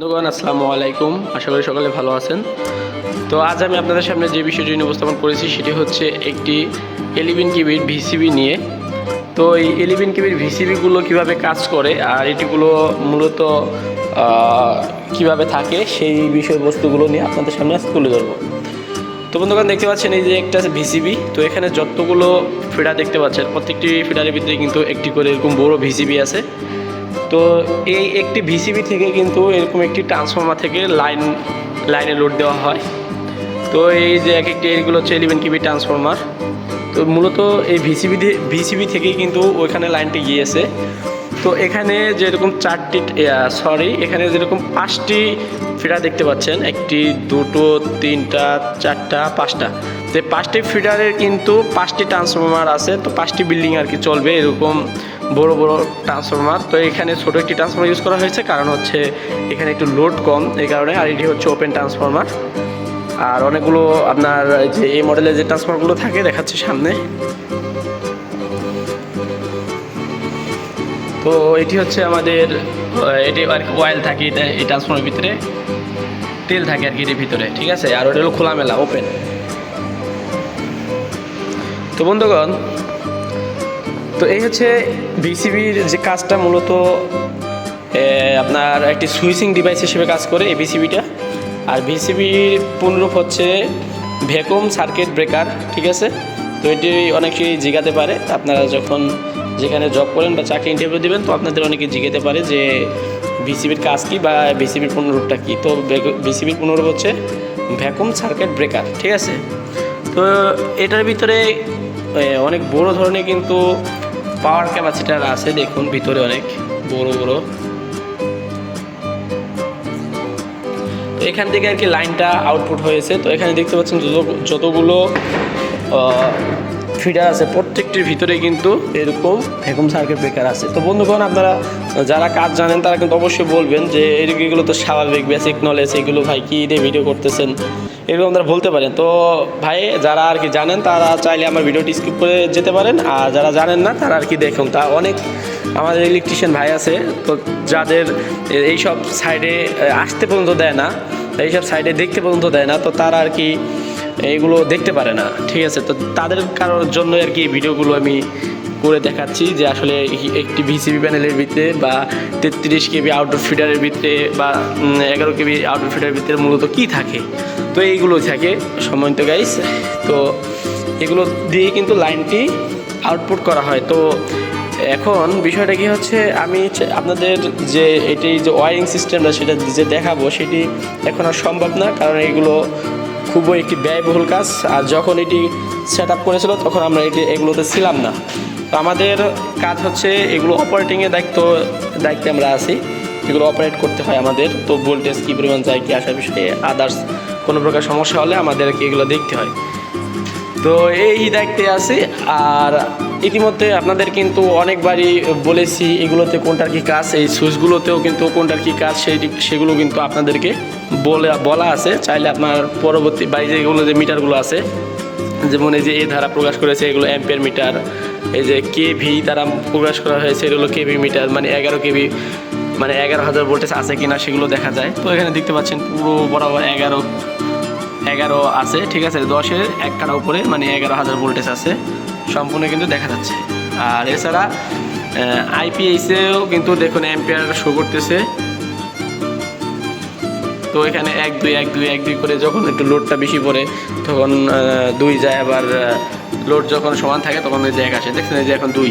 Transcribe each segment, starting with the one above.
বন্ধুগণ, আসসালামু আলাইকুম। আশা করি সকলে ভালো আছেন। তো আজ আমি আপনাদের সামনে যে বিষয়টি উপস্থাপন করেছি, সেটি হচ্ছে একটি এলিভেন কিবির ভিসিবি নিয়ে। তো এই এলিভেন কিবির ভিসিবিগুলো কীভাবে কাজ করে আর এটিগুলো মূলত কীভাবে থাকে, সেই বিষয়বস্তুগুলো নিয়ে আপনাদের সামনে আজ তুলে ধরবো। তো বন্ধুগণ, দেখতে পাচ্ছেন এই যে একটা ভিসিবি। তো এখানে যতগুলো ফিডার দেখতে পাচ্ছেন, প্রত্যেকটি ফিডারের ভিতরে কিন্তু একটি করে এরকম বড় ভিসিবি আছে। তো এই একটি ভিসিবি থেকে কিন্তু এরকম একটি ট্রান্সফর্মার থেকে লাইন লাইনে লোড দেওয়া হয়। তো এই যে এক একটি এইগুলো হচ্ছে ইলেভেন কিবি ট্রান্সফর্মার তো মূলত এই ভিসিবি ভিসিবি থেকেই কিন্তু ওইখানে লাইনটি গিয়েছে। তো এখানে যেরকম চারটি সরি এখানে যেরকম পাঁচটি ফিডার দেখতে পাচ্ছেন, একটি, দুটো, তিনটা, চারটা, পাঁচটা। তো পাঁচটি ফিডারের কিন্তু পাঁচটি ট্রান্সফর্মার আছে, তো পাঁচটি বিল্ডিং আর কি চলবে এরকম। বড় বড় ট্রান্সফর্মার তো এখানে ছোট একটি ট্রান্সফর্মার ইউজ করা হয়েছে। কারণ হচ্ছে এখানে একটু লোড কম, এই কারণে। আর এটি হচ্ছে ওপেন ট্রান্সফর্মার আর অনেকগুলো আপনার যে এই মডেলের যে ট্রান্সফর্মারগুলো থাকে, দেখাচ্ছে সামনে। তো এটি হচ্ছে আমাদের এটি আর কি অয়েল থাকে এটা, এই ট্রান্সফর্মারের ভিতরে। তেল থাকে আর কি এটির ভিতরে, ঠিক আছে? আর ওটা হলো খোলামেলা ওপেন তো বন্ধুগণ তো এই হচ্ছে বিসিবির যে কাজটা মূলত আপনার একটি সুইচিং ডিভাইস হিসেবে কাজ করে এই বিসিবিটা আর বিসিবির পুনরূপ হচ্ছে ভ্যাকুম সার্কিট ব্রেকার, ঠিক আছে? তো এটি অনেকেই জিগাতে পারে। আপনারা যখন যেখানে জব করেন বা চাকরি ইন্টারভিউ দেবেন, তো আপনাদের অনেকে জিগাতে পারে যে বিসিবির কাজ কী বা বিসিবির পুনরূপটা কী। তো বিসিবির পুনরূপ হচ্ছে ভ্যাকুম সার্কিট ব্রেকার, ঠিক আছে? তো এটার ভিতরে অনেক বড় ধরনের কিন্তু পাওয়ার ক্যাপাসিটার আছে, দেখুন, ভিতরে অনেক বড় বড়। তো এখান থেকে আর কি লাইনটা আউটপুট হয়েছে। তো এখানে দেখতে পাচ্ছেন যত- যতগুলো ফিডার আছে, প্রত্যেকটির ভিতরে কিন্তু এরকম ভ্যাকুম সার্কিট ব্রেকার আছে। তো বন্ধুগণ, আপনারা যারা কাজ জানেন, তারা কিন্তু অবশ্যই বলবেন যে এগুলো তো স্বাভাবিক বেসিক নলেজ এগুলো ভাই কী দিয়ে ভিডিও করতেছেন? এগুলো আপনারা বলতে পারেন। তো ভাই, যারা আর কি জানেন, তারা চাইলে আমার ভিডিওটি স্কিপ করে যেতে পারেন। আর যারা জানেন না, তারা আর কি দেখুন। তা অনেক আমাদের ইলেকট্রিশিয়ান ভাই আছে, তো যাদের এইসব সাইডে আসতে পর্যন্ত দেয় না এইসব সাইডে দেখতে পর্যন্ত দেয় না, তো তারা আর কি এইগুলো দেখতে পারে না। ঠিক আছে? তো তাদের কারোর জন্য আর কি ভিডিওগুলো আমি করে দেখাচ্ছি যে আসলে একটি ভিসিবি প্যানেলের ভিতরে বা তেত্রিশ কেবি আউটডোর ফিডারের ভিতরে বা এগারো কেবি আউটডোর ফিডারের ভিতরে মূলত কী থাকে। তো এইগুলো থাকে সম্মানিত গাইস তো এগুলো দিয়ে কিন্তু লাইনটি আউটপুট করা হয়। তো এখন বিষয়টা কি হচ্ছে, আমি আপনাদের যে এটি যে ওয়ারিং সিস্টেমটা সেটা যে দেখাবো সেটি এখন আর সম্ভব না, কারণ এগুলো খুবই একটি ব্যয়বহুল কাজ। আর যখন এটি সেট আপ করেছিল তখন আমরা এটি, এগুলোতে ছিলাম না। তো আমাদের কাজ হচ্ছে এগুলো অপারেটিংয়ের দায়িত্ব, দায়িত্বে আমরা আছি। এগুলো অপারেট করতে হয় আমাদের। তো ভোল্টেজ কী পরিমাণ যায়, কি আসার বিষয়ে আদার্স কোনো প্রকার সমস্যা হলে আমাদেরকে এগুলো দেখতে হয়। তো এই দায়িত্বে আছে, আর ইতিমধ্যে আপনাদের কিন্তু অনেকবারই বলেছি এগুলোতে কোনটার কি কাজ, এই সুইচগুলোতেও কিন্তু কোনটার কি কাজ, সেই সেগুলো কিন্তু আপনাদেরকে বলে, বলা আছে। চাইলে আপনার পরবর্তী বাড়ি যেগুলো যে মিটারগুলো আছে, যেমন এই যে এ ধারা প্রকাশ করেছে, এগুলো অ্যাম্পিয়ার মিটার, এই যে কেভি তারা প্রকাশ করা হয়েছে, এগুলো কেভি মিটার মানে এগারো কেভি মানে এগারো হাজার ভোল্টেজ আছে কিনা সেগুলো দেখা যায়। তো এখানে দেখতে পাচ্ছেন পুরো বরাবর এগারো এগারো আছে, ঠিক আছে? দশের এক কাটা উপরে মানে এগারো হাজার ভোল্টেজ আছে। সম্পূর্ণ কিন্তু দেখা যাচ্ছে। আর এছাড়া আইপিএসেও কিন্তু দেখুন অ্যাম্পিয়ার শো করতেছে। তো এখানে এক, দুই এক দুই এক, দুই করে যখন একটু লোডটা বেশি পড়ে, তখন দুই যায় আবার লোড যখন সমান থাকে, তখন ওই যে এক আসে। দেখছেন এই যে এখন দুই।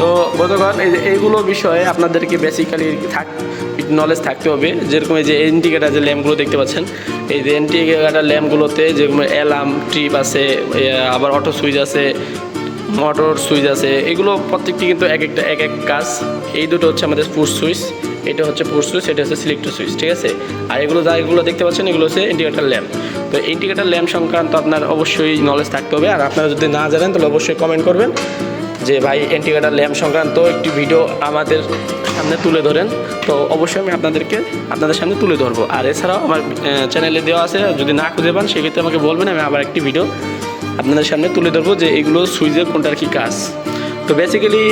তো বন্ধুগণ, এই এইগুলো বিষয়ে আপনাদেরকে বেসিক্যালি থাক নলেজ থাকতে হবে। যেরকম এই যে ইন্ডিকেটার যে ল্যাম্পগুলো দেখতে পাচ্ছেন, এই যে ইন্ডিকেটার ল্যাম্পগুলোতে যেরকম অ্যালার্ম ট্রিপ আছে আবার অটো সুইচ আছে মোটর সুইচ আছে, এগুলো প্রত্যেকটি কিন্তু এক একটা, এক এক কাজ। এই দুটো হচ্ছে আমাদের পুশ সুইচ এটা হচ্ছে পুশ সুইচ এটা হচ্ছে সিলেক্টর সুইচ ঠিক আছে? আর এগুলো যা এগুলো দেখতে পাচ্ছেন, এগুলো হচ্ছে ইন্ডিকেটার ল্যাম্প তো ইন্ডিকেটার ল্যাম্প সংক্রান্ত আপনার অবশ্যই নলেজ থাকতে হবে। আর আপনারা যদি না জানেন, তাহলে অবশ্যই কমেন্ট করবেন। যে ভাই এন্টিকাটার ল্যাম্প সংক্রান্ত একটি ভিডিও আমাদের সামনে তুলে ধরেন। তো অবশ্যই আমি আপনাদেরকে, আপনাদের সামনে তুলে ধরবো। আর এছাড়াও আমার চ্যানেলে দেওয়া আছে, যদি না খুঁজে পান, সেক্ষেত্রে আমাকে বলবেন, আমি আবার একটি ভিডিও আপনাদের সামনে তুলে ধরবো যে এগুলো সুইচের কোনটার কি কাজ। তো বেসিক্যালি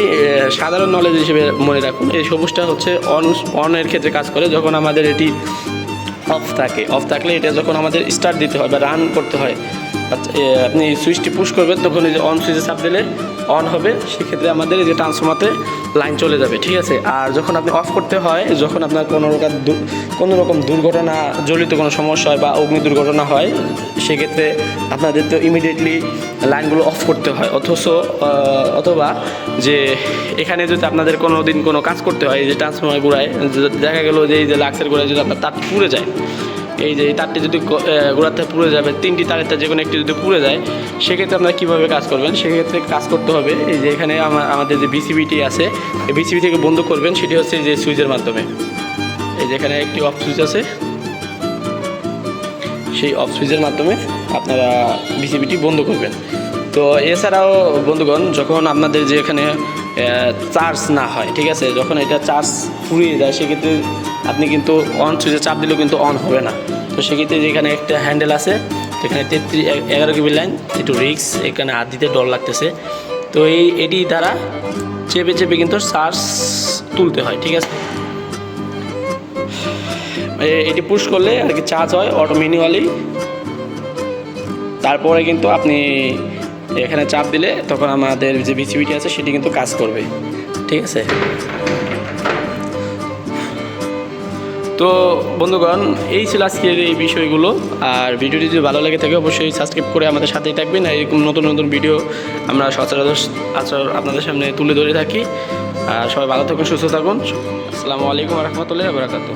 সাধারণ নলেজ হিসেবে মনে রাখুন, এই সবুজটা হচ্ছে অন অনের ক্ষেত্রে কাজ করে। যখন আমাদের এটি অফ থাকে। অফ থাকলে এটা যখন আমাদের স্টার্ট দিতে হয় বা রান করতে হয় আচ্ছা, আপনি সুইচটি পুশ করবেন তখন এই যে অন সুইচে চাপ দিলে অন হবে। সেক্ষেত্রে আমাদের এই যে ট্রান্সফর্মাতে লাইন চলে যাবে, ঠিক আছে? আর যখন আপনি অফ করতে হয়, যখন আপনার কোনো রকম কোনো রকম দুর্ঘটনা, জড়িত কোনো সমস্যা হয় বা অগ্নি দুর্ঘটনা হয়, সেক্ষেত্রে আপনাদের তো ইমিডিয়েটলি লাইনগুলো অফ করতে হয়। অথচ অথবা যে এখানে যদি আপনাদের কোনো দিন কোনো কাজ করতে হয় যে ট্রান্সফর্মার গোড়ায় যে- দেখা গেলো যে এই যে লাক্সের গোড়ায় যদি আপনার তার পুড়ে যায় এই যে তারটি যদি গোড়াতে পুড়ে যাবে, তিনটি তারের তার যে কোনো একটি যদি পুড়ে যায়, সেক্ষেত্রে আপনারা কীভাবে কাজ করবেন? সেক্ষেত্রে কাজ করতে হবে, এই যে এখানে আমাদের যে বিসিবিটি আছে, এই বিসিবি থেকে বন্ধ করবেন, সেটি হচ্ছে যে সুইচের মাধ্যমে। এই যে এখানে একটি অফ সুইচ আছে, সেই অফ সুইচের মাধ্যমে আপনারা বিসিবিটি বন্ধ করবেন। তো এছাড়াও, বন্ধুগণ, যখন আপনাদের যে এখানে চার্জ না হয়, ঠিক আছে? যখন এটা চার্জ ফুরিয়ে যায়, সেক্ষেত্রে আপনি কিন্তু অন সুইচে চাপ দিলেও কিন্তু অন হবে না। তো সেক্ষেত্রে যেখানে একটা হ্যান্ডেল আছে এখানে তেত্রিশ এগারো কেবি লাইন একটু রিক্স এখানে হাত দিতে ডর লাগতেছে। তো এই, এটি দ্বারা চেপে চেপে কিন্তু চার্জ তুলতে হয়, ঠিক আছে? এটি পুশ করলে আর কি চার্জ হয় অটো ম্যানুয়ালি তারপরে কিন্তু আপনি এখানে চাপ দিলে তখন আমাদের যে বিসিবিটি আছে, সেটি কিন্তু কাজ করবে, ঠিক আছে? তো বন্ধুগণ, এই ছিল আজকের এই বিষয়গুলো। আর ভিডিওটি যদি ভালো লাগে থাকে, অবশ্যই সাবস্ক্রাইব করে আমাদের সাথেই থাকবেন। আর এরকম নতুন নতুন ভিডিও আমরা সচরাচর, আচর আপনাদের সামনে তুলে ধরে থাকি। আর সবাই ভালো থাকুন, সুস্থ থাকুন। আসসালামু আলাইকুম রহমতুল্লাহ বরাকাতু